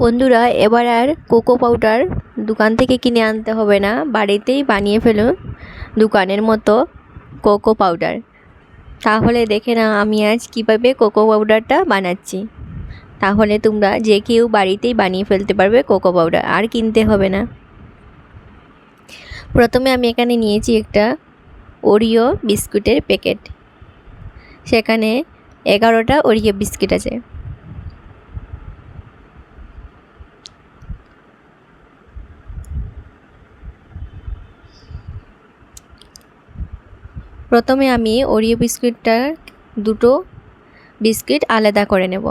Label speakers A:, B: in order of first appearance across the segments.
A: বন্ধুরা, এবার আর cocoa powder দোকান থেকে কিনে আনতে হবে না। বাড়িতেই বানিয়ে ফেলুন দোকানের মতো কোকো পাউডার। তাহলে দেখে না আমি আজ কীভাবে কোকো পাউডারটা বানাচ্ছি। তাহলে তোমরা যে কেউ বাড়িতেই বানিয়ে ফেলতে পারবে কোকো পাউডার, আর কিনতে হবে না। প্রথমে আমি এখানে নিয়েছি একটা ওরিও বিস্কুটের প্যাকেট। সেখানে এগারোটা ওরিও বিস্কিট আছে। প্রথমে আমি ওরিও বিস্কিটটা দুটো বিস্কিট আলাদা করে নেব।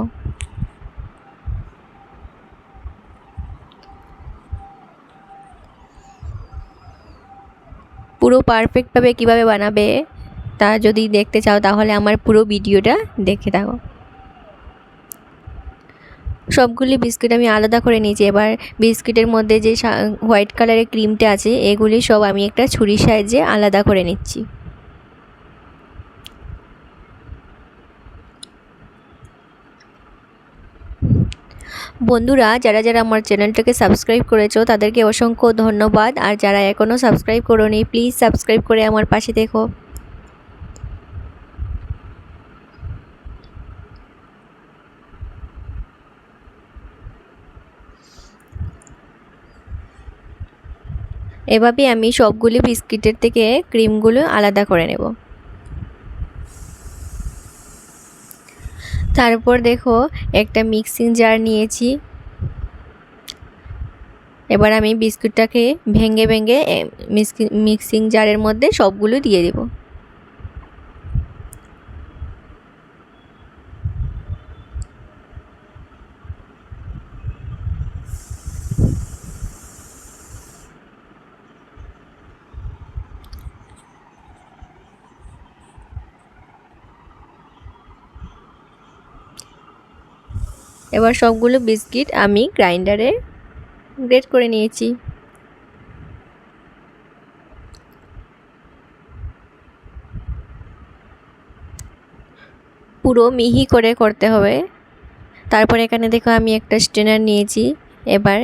A: পুরো পারফেক্টভাবে কীভাবে বানাবে তা যদি দেখতে চাও তাহলে আমার পুরো ভিডিওটা দেখে থাকো। সবগুলি বিস্কিট আমি আলাদা করে নিয়েছি। এবার বিস্কিটের মধ্যে যে হোয়াইট কালারের ক্রিমটা আছে, এগুলি সব আমি একটা ছুরির সাহায্যে আলাদা করে নিচ্ছি। বন্ধুরা, যারা যারা আমার চ্যানেলটাকে সাবস্ক্রাইব করেছ, তাদেরকে অসংখ্য ধন্যবাদ। আর যারা এখনও সাবস্ক্রাইব করোনি, প্লিজ সাবস্ক্রাইব করে আমার পাশে দেখো। এভাবে আমি সবগুলি বিস্কিটের থেকে ক্রিমগুলো আলাদা করে নেব। তারপর দেখো, একটা মিক্সিং জার নিয়েছি। এবার আমি বিস্কুটটাকে ভেঙে ভেঙে মিক্সিং জারের মধ্যে সবগুলো দিয়ে দেব। এবার সবগুলো বিস্কিট আমি গ্রাইন্ডারে গ্রেট করে নিয়েছি। পুরো মিহি করে করতে হবে। তারপর এখানে দেখো আমি একটা স্টেনার নিয়েছি। এবার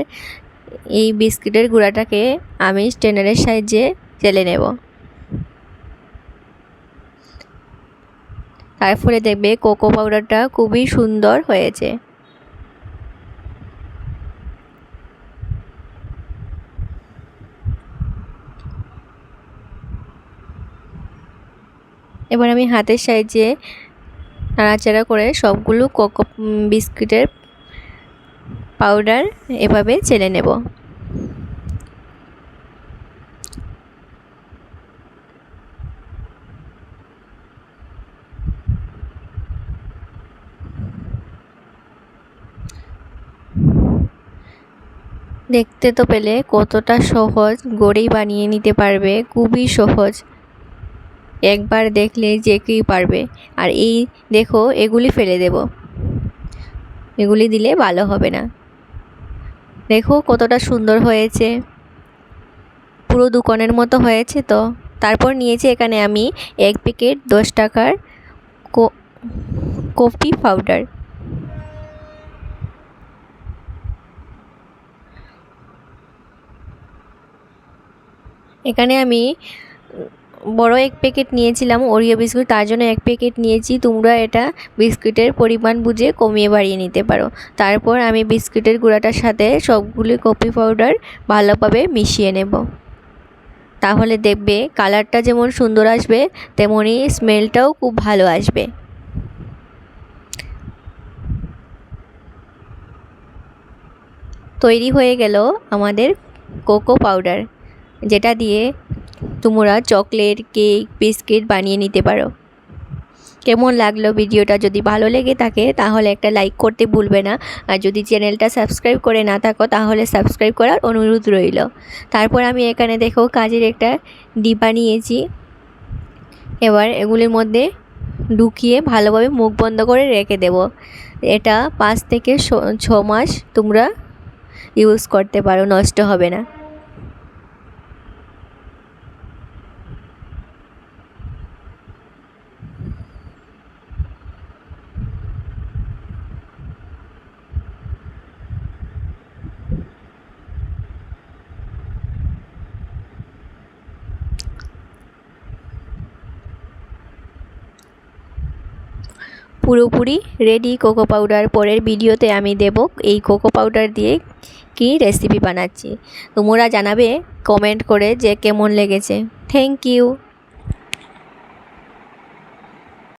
A: এই বিস্কিটের গুঁড়াটাকে আমি স্টেনারের সাহায্যে চেলে নেব। তারপরে দেখবে কোকো পাউডারটা খুবই সুন্দর হয়েছে। এবার আমি হাতের সাহায্যে নাড়াচাড়া করে সবগুলো কোকো বিস্কিটের পাউডার এভাবে চেলে নেব। দেখতে তো পেলে কতটা সহজ, গড়েই বানিয়ে নিতে পারবে, খুবই সহজ। একবার দেখলে যে কেই পারবে। আর এই দেখো, এগুলি ফেলে দেব। এগুলি দিলে ভালো হবে না। দেখো, কতটা সুন্দর হয়েছে। পুরো দোকানের মতো হয়েছে তো। তারপর নিয়েছি এখানে আমি এক প্যাকেট দশ টাকার কফি পাউডার। এখানে আমি বড় এক প্যাকেট নিয়েছিলাম ওরিও বিস্কুট তার জন্য এক প্যাকেট নিয়েছি। তোমরা এটা বিস্কুটের পরিমাণ বুঝে কমিয়ে বাড়িয়ে নিতে পারো। তারপর আমি বিস্কুটের গুঁড়াটার সাথে সবগুলি কফি পাউডার ভালোভাবে মিশিয়ে নেব। তাহলে দেখবে কালারটা যেমন সুন্দর আসবে তেমনই স্মেলটাও খুব ভালো আসবে। তৈরি হয়ে গেল আমাদের কোকো পাউডার যেটা দিয়ে তোমরা চকলেট, কেক, বিস্কিট বানিয়ে নিতে পারো। কেমন লাগল ভিডিওটা? যদি ভালো লেগে থাকে, তাহলে একটা লাইক করতে ভুলবে না। আর যদি চ্যানেলটা সাবস্ক্রাইব করে না থাকো, তাহলে সাবস্ক্রাইব করার অনুরোধ রইল। তারপর আমি এখানে দেখো কাজের একটা ডিবা নিয়েছি। এবার এগুলির মধ্যে ঢুকিয়ে ভালোভাবে মুখ বন্ধ করে রেখে দেব। এটা পাঁচ থেকে ছ মাস তোমরা ইউজ করতে পারো, নষ্ট হবে না। পুরোপুরি রেডি কোকো পাউডার পরের ভিডিওতে আমি দেব এই কোকো পাউডার দিয়ে কি রেসিপি বানাচ্ছি। তোমরা জানাবে কমেন্ট করে যে কেমন লেগেছে। Thank you